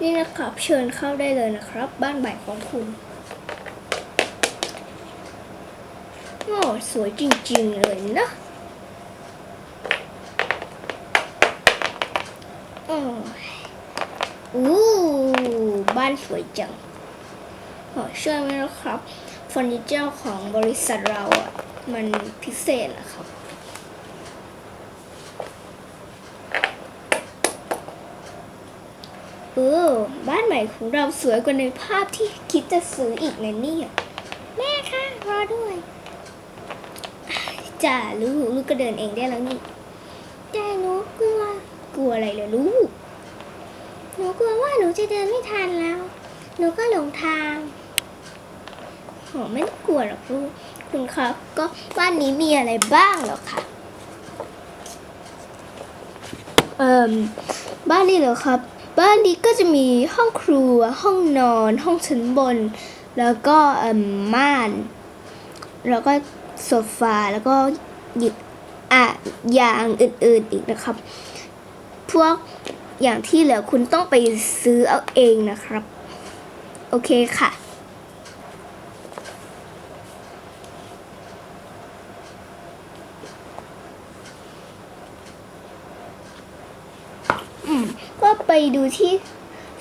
นี่นะครับ เชิญเข้าได้เลยนะครับ บ้านใหม่ของคุณโอ้สวยจริงๆเลยนะโอ้ยอู้บ้านสวยจังโอ้เชื่อไหมนะครับเฟอร์นิเจอร์ของบริษัทเราอะ มันพิเศษนะครับ เออ บ้านใหม่ของเราสวยกว่าในภาพที่คิดจะซื้ออีกนะเนี่ยแม่คะรอด้วยจ้าลูกลูกก็เดินเองได้แล้วนี่แต่หนูกลัว กลัวอะไรเหรอลูก หนูกลัวว่าหนูจะเดินไม่ทันแล้ว หนูก็หลงทางโหไม่ต้องกลัวหรอกลูกคุณครับ ก็บ้านนี้มีอะไรบ้างหรอคะเอ่มบ้านนี้เหรอครับ บ้านนี้ก็จะมีห้องครัว ห้องนอน ห้องชั้นบน แล้วก็อ่มม่าน แล้วก็โซฟา แล้วก็หยิบอะอย่างอื่นๆอีกนะครับ พวกอย่างที่เหลือคุณต้องไปซื้อเอาเองนะครับ โอเคค่ะ อืม ก็ไป ดูที่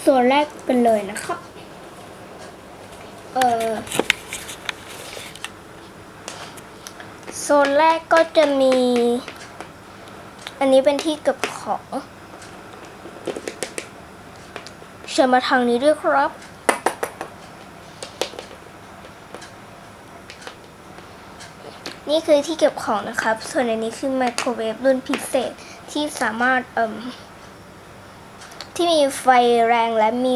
โซนแรกกันเลยนะครับ เออโซนแรกก็จะมี อันนี้เป็นที่เก็บของเชิญมาทางนี้ด้วยครับ นี่คือที่เก็บของนะครับ ส่วนอันนี้คือไมโครเวฟรุ่นพิเศษที่สามารถเอ่ม ที่มีไฟแรงและมี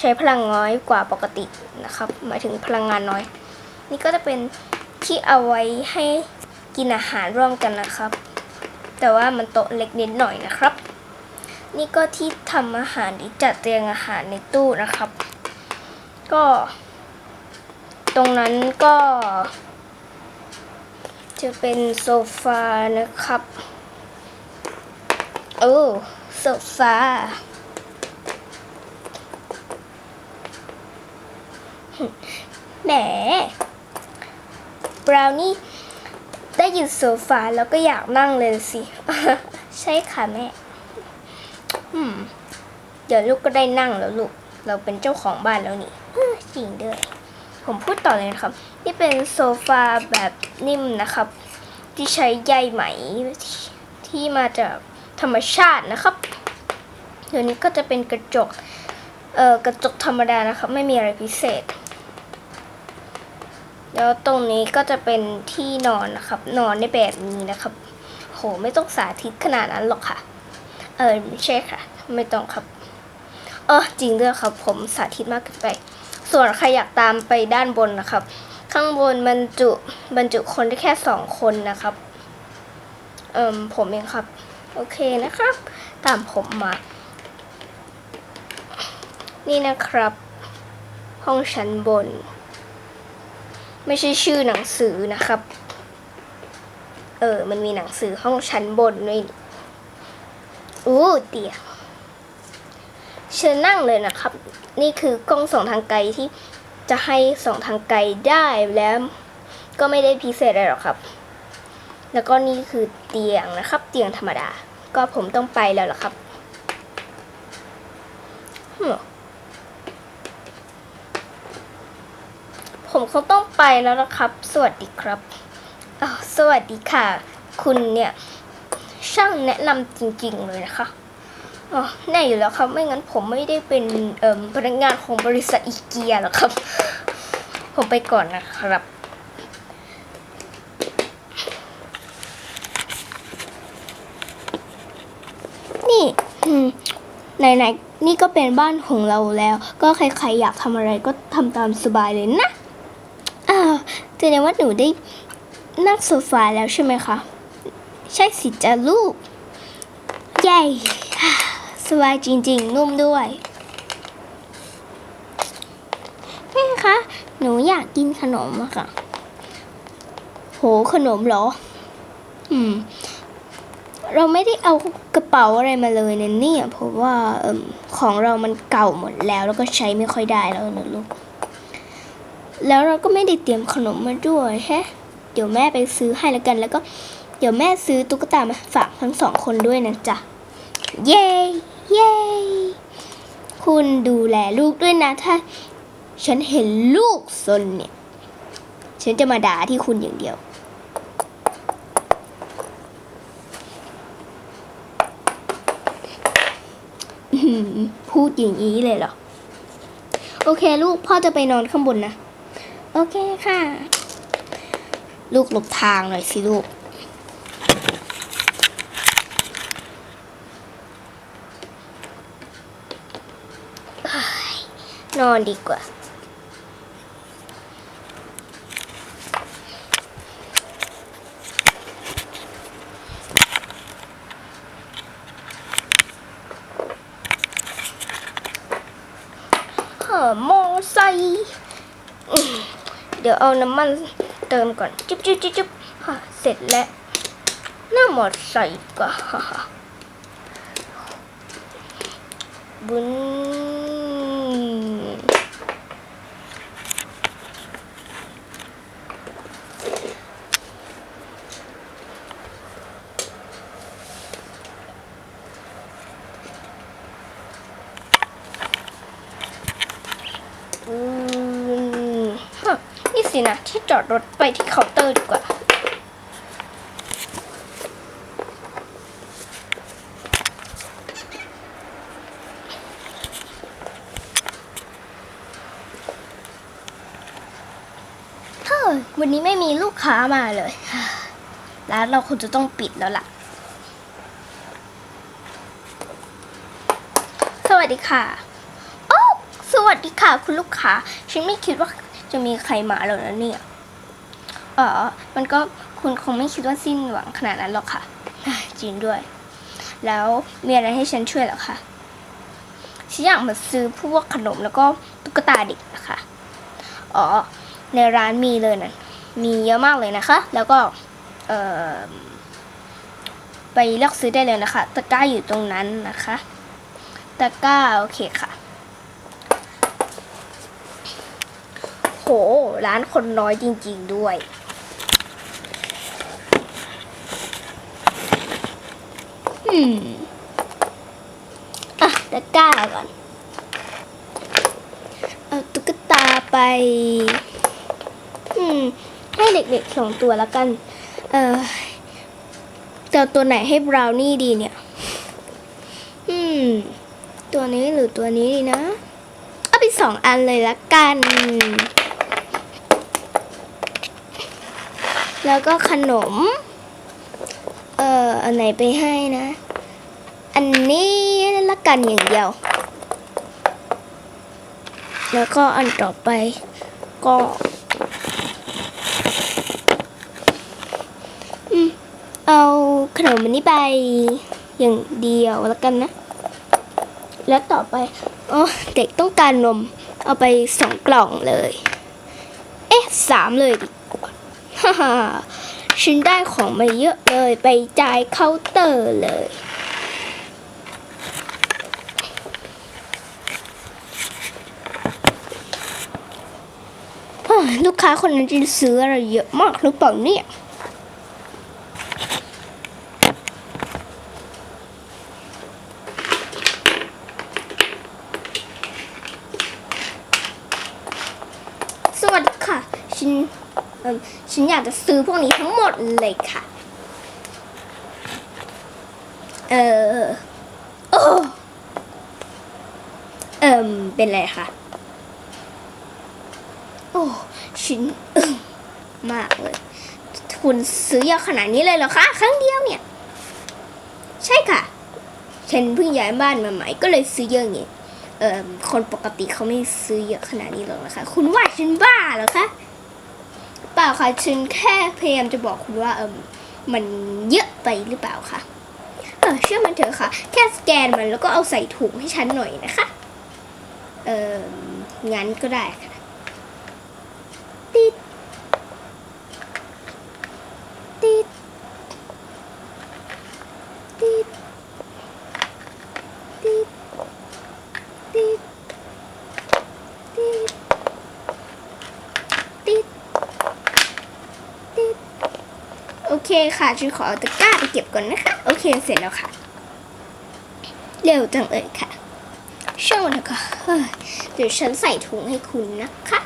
ใช้พลังน้อยกว่าปกตินะครับ หมายถึงพลังงานน้อย นี่ก็จะเป็นที่เอาไว้ให้กินอาหารร่วมกันนะครับ แต่ว่ามันโต๊ะเล็กนิดหน่อยนะครับ นี่ก็ที่ทำอาหารที่จัดเรียงอาหารในตู้นะครับ ก็ ตรงนั้นก็ จะเป็นโซฟานะครับ โอ้โซฟา แหมบราวนี่ได้ยินโซฟาแล้วก็อยากนั่งเลยสิ ใช่ค่ะแม่อืมเดี๋ยวลูกก็ได้นั่งแล้วลูก เราเป็นเจ้าของบ้านแล้วนี่เออจริงด้วย ผมพูดต่อเลยนะครับ นี่เป็นโซฟาแบบนิ่มนะครับ ที่ใช้ใยไหมที่ที่มาจากธรรมชาตินะครับ เดี๋ยวนี้ก็จะเป็นกระจก เอ่อ กระจกธรรมดานะครับ ไม่มีอะไรพิเศษ แล้วตรงนี้ก็จะเป็นที่นอนนะครับ นอนในแบบนี้นะครับ โหไม่ต้องสาธิตขนาดนั้นหรอกค่ะ เออไม่ใช่ค่ะ ไม่ต้องครับ เออจริงด้วยครับ ผมสาธิตมากเกินไป ส่วนใครอยากตามไปด้านบนนะครับ ข้างบนบรรจุบรรจุคนได้แค่สองคนนะครับ เอิมผมเองครับ โอเคนะครับ ตามผมมา นี่นะครับ ห้องชั้นบน ไม่ใช่ชื่อหนังสือนะครับ เออ มันมีหนังสือห้องชั้นบนด้วยนี่อู้เตียงเชิญนั่งเลยนะครับ นี่คือกล้องส่องทางไกลที่จะให้ส่องทางไกลได้แล้วก็ไม่ได้พิเศษอะไรหรอกครับ แล้วก็นี่คือเตียงนะครับ เตียงธรรมดา ก็ผมต้องไปแล้วล่ะครับฮึ่มผม คงต้องไปแล้วนะครับ สวัสดีครับอ้าวสวัสดีค่ะ คุณเนี่ย ช่างแนะนำจริง ๆ เลยนะคะอ๋อแน่อยู่แล้วครับ ไม่งั้นผมไม่ได้เป็นเอ่มพนักงานของบริษัทอีเกียหรอกครับ ผมไปก่อนนะครับนี่อืมไหนๆนี่ก็เป็นบ้านของเราแล้ว ก็ใครๆอยากทำอะไรก็ทำตามสบายเลยนะ แสดงว่าหนูได้นั่งโซฟาแล้วใช่ไหมคะ ใช่สิจ้าลูกเย้อ่สบายจริงๆ นุ่มด้วย แม่คะ หนูอยากกินขนมอะค่ะ โหขนมเหรอ อืม เราไม่ได้เอากระเป๋าอะไรมาเลยนะเนี่ยเพราะว่าอของเรามันเก่าหมดแล้วแล้วก็ใช้ไม่ค่อยได้แล้วนะลูก แล้วเราก็ไม่ได้เตรียมขนมมาด้วยแฮะ เดี๋ยวแม่ไปซื้อให้แล้วกัน แล้วก็เดี๋ยวแม่ซื้อตุ๊กตามาฝากทั้งสองคนด้วยนะจ๊ะ เย้เย้คุณดูแลลูกด้วยนะ ถ้า ฉันเห็นลูกซนเนี่ย ฉันจะมาด่าที่คุณอย่างเดียวพูดอย่างนี้เลยเหรอ โอเค ลูกพ่อจะไปนอนข้างบนนะ โอเคค่ะ ลูกหลบทางหน่อยสิลูกเฮ้ยนอนดีกว่า เฮ้อมอไซค์อืม เดี๋ยวเอาน้ำมันเติมก่อนจิ๊บจิ๊บจิ๊บจิ๊บฮะเสร็จแล้วหน้าหมดใส่ก็ฮ่าบุญอืมฮะ นี่สินะที่จอดรถไปที่เคาน์เตอร์ดีกว่าเฮ้ยวันนี้ไม่มีลูกค้ามาเลย ร้านเราคงจะต้องปิดแล้วล่ะ สวัสดีค่ะ โอ้ สวัสดีค่ะ คุณลูกค้า ฉันไม่คิดว่า จะมีใครมาแล้วนะเนี่ยเออมันก็คุณคงไม่คิดว่าสิ้นหวังขนาดนั้นหรอกค่ะจริงด้วย แล้วมีอะไรให้ฉันช่วยหรอคะฉันอยากมาซื้อพวกขนมแล้วก็ตุ๊กตาเด็กนะคะอ๋อ ในร้านมีเลยนะมีเยอะมากเลยนะคะ แล้วก็เอ่อไปเลือกซื้อได้เลยนะคะ ตะกร้าอยู่ตรงนั้นนะคะ ตะกร้าโอเคค่ะ โห ร้านคนน้อยจริง ๆด้วย อืม อะตะกร้าก่อน เอาตุ๊กตาไป อืม ให้เด็กๆสองตัวแล้วกัน เออจะเอตัวไหนให้บราวนี่ดีเนี่ย อืม ตัวนี้หรือตัวนี้ดีนะ เอาไปสองอันเลยละกัน แล้วก็ขนม เอ่อ อันไหนไปให้นะ อันนี้ละกันอย่างเดียว แล้วก็อันต่อไปก็อืมเอาขนมอันนี้ไปอย่างเดียวแล้วกันนะ แล้วต่อไปอ๋อเด็กต้องการนม เอาไปสองกล่องเลย เอ๊ะสามเลยดีกว่า ฮ่าฮ่าฉันได้ของมาเยอะเลย ไปจ่ายเคาน์เตอร์เลยเฮ้ยลูกค้าคนนั้นจะซื้ออะไรเยอะมากหรือเปล่าเนี่ยสวัสดีค่ะ ฉัน ฉันอยากจะซื้อพวกนี้ทั้งหมดเลยค่ะ เออโอ้เอิมเป็นไรคะโอ้ชิ้นมากเลย คุณซื้อเยอะขนาดนี้เลยเหรอคะ ครั้งเดียวเนี่ย ใช่ค่ะ ฉันเพิ่งย้ายบ้านมาใหม่ก็เลยซื้อเยอะอย่างงี้เอ่อคนปกติเขาไม่ซื้อเยอะขนาดนี้หรอกนะคะ คุณว่าฉันบ้าเหรอคะ ล่าค่ะฉันแค่พยายามจะบอกคุณว่าเออมันเยอะไปหรือเปล่าคะเออเชื่อมันเถอะค่ะ แค่สแกนมันแล้วก็เอาใส่ถุงให้ฉันหน่อยนะคะ เอองั้นก็ได้ค่ะ ติดติด ค่ะฉันขอตะกร้าไปเก็บก่อนนะคะ โอเคเสร็จแล้วค่ะ เร็วจังเอ่ยค่ะ ช่วงนเถอะค่ะเฮ้ยเดี๋ยวฉันใส่ถุงให้คุณนะคะ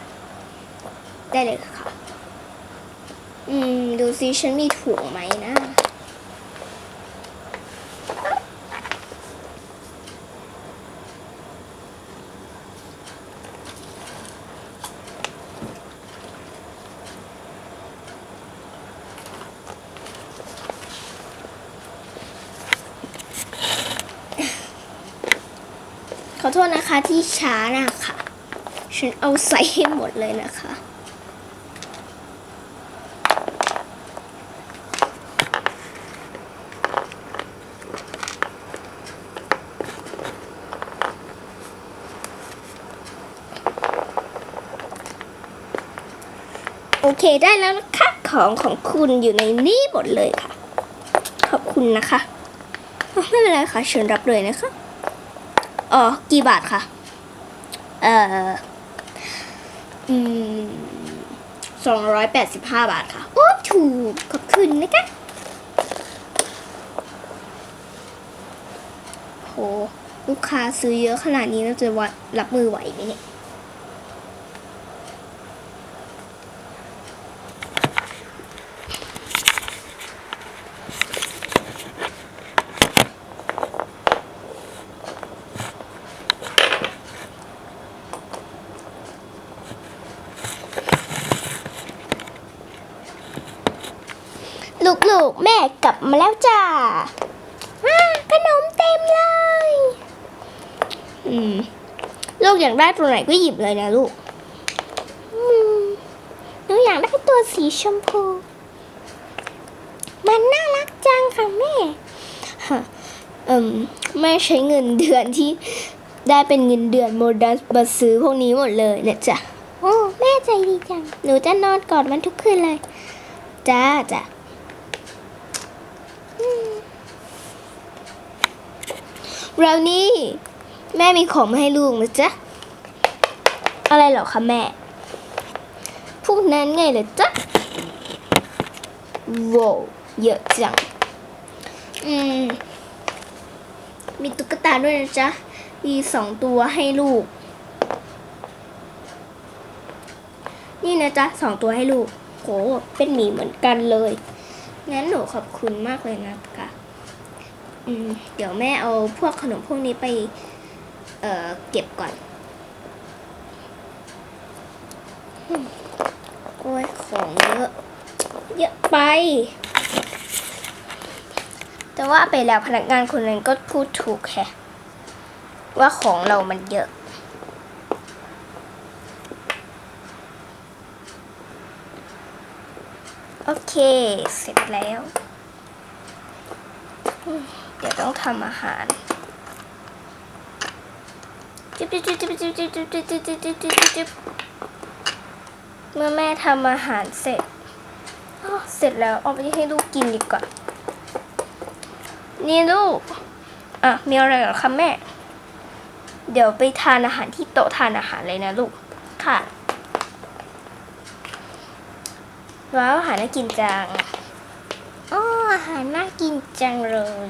ได้เลยค่ะ อืม ดูซิฉันมีถุงไหมนะ ขอโะที่ช้านะคะ ฉันเอาใส่ให้หมดเลยนะคะ โอเคได้แล้วนะคะของของคุณอยู่ในนี้หมดเลยค่ะ ขอบคุณนะคะ ไม่เป็นไรค่ะเชิญรับเลยนะคะ อ๋อกี่บาทคะเอ่ออืมสองร้อยแปดสิบห้าบาทค่ะ โอ้ ถูก ขอบคุณนะคะโหลูกค้าซื้อเยอะขนาดนี้เราจะวัดรับมือไหวไหมเนี่ย ลูกๆแม่กลับมาแล้วจ้าว้าขนมเต็มเลย อืม ลูกอยากได้ตัวไหนก็หยิบเลยนะลูกอืมหนูอยากได้ตัวสีชมพู มันน่ารักจังค่ะแม่ฮะเอ่มแม่ใช้เงินเดือนที่ได้เป็นเงินเดือนโมดัสมาซื้อพวกนี้หมดเลยเนี่ยจ้ะโอ้แม่ใจดีจัง หนูจะนอนกอดมันทุกคืนเลย จ้าจ้ะ เรานี่ แม่มีของมาให้ลูกนะจ๊ะ อะไรเหรอคะแม่ พวกนั้นไงเหรอจ๊ะโว้วเยอะจัง อืม มีตุ๊กตาด้วยนะจ๊ะ มีสองตัวให้ลูก นี่นะจ๊ะสองตัวให้ลูก โห เป็นหมีเหมือนกันเลย งั้นหนูขอบคุณมากเลยนะ เดี๋ยวแม่เอาพวกขนมพวกนี้ไปเเก็บก่อน โอ้ยของเยอะ เยอะไป แต่ว่าไปแล้วพนักงานคนนั้นก็พูดถูกแฮะว่าของเรามันเยอะโอเค เสร็จแล้ว เดี๋ยวต้องทำอาหารจิบจิบจิบจิบจิบจิบจิบจิบจิบจิบจิบจิบจิบเมื่อแม่ทำอาหารเสร็จเสร็จแล้วเอาไปให้ลูกกินดีกว่า นี่ลูก อะ มีอะไรเหรอคะแม่ เดี๋ยวไปทานอาหารที่โต๊ะทานอาหารเลยนะลูก ค่ะ ว้าวอาหารน่ากินจังอ๋ออาหารน่ากินจังเลย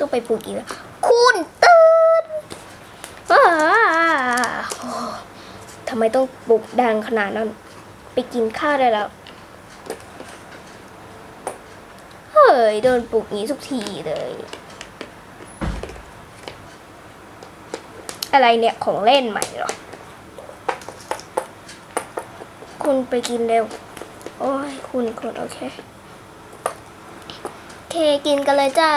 ต้องไปปลุกอีกแล้วคุณตื่นทำไมต้องปลุกดังขนาดนั้น ไปกินข้าวได้แล้ว เฮ้ยโดนปลุกงี้ทุกทีเลย อะไรเนี่ยของเล่นใหม่หรอ คุณไปกินเร็ว โอ้ยคุณคุณโอเค โอเคกินกันเลยจ้า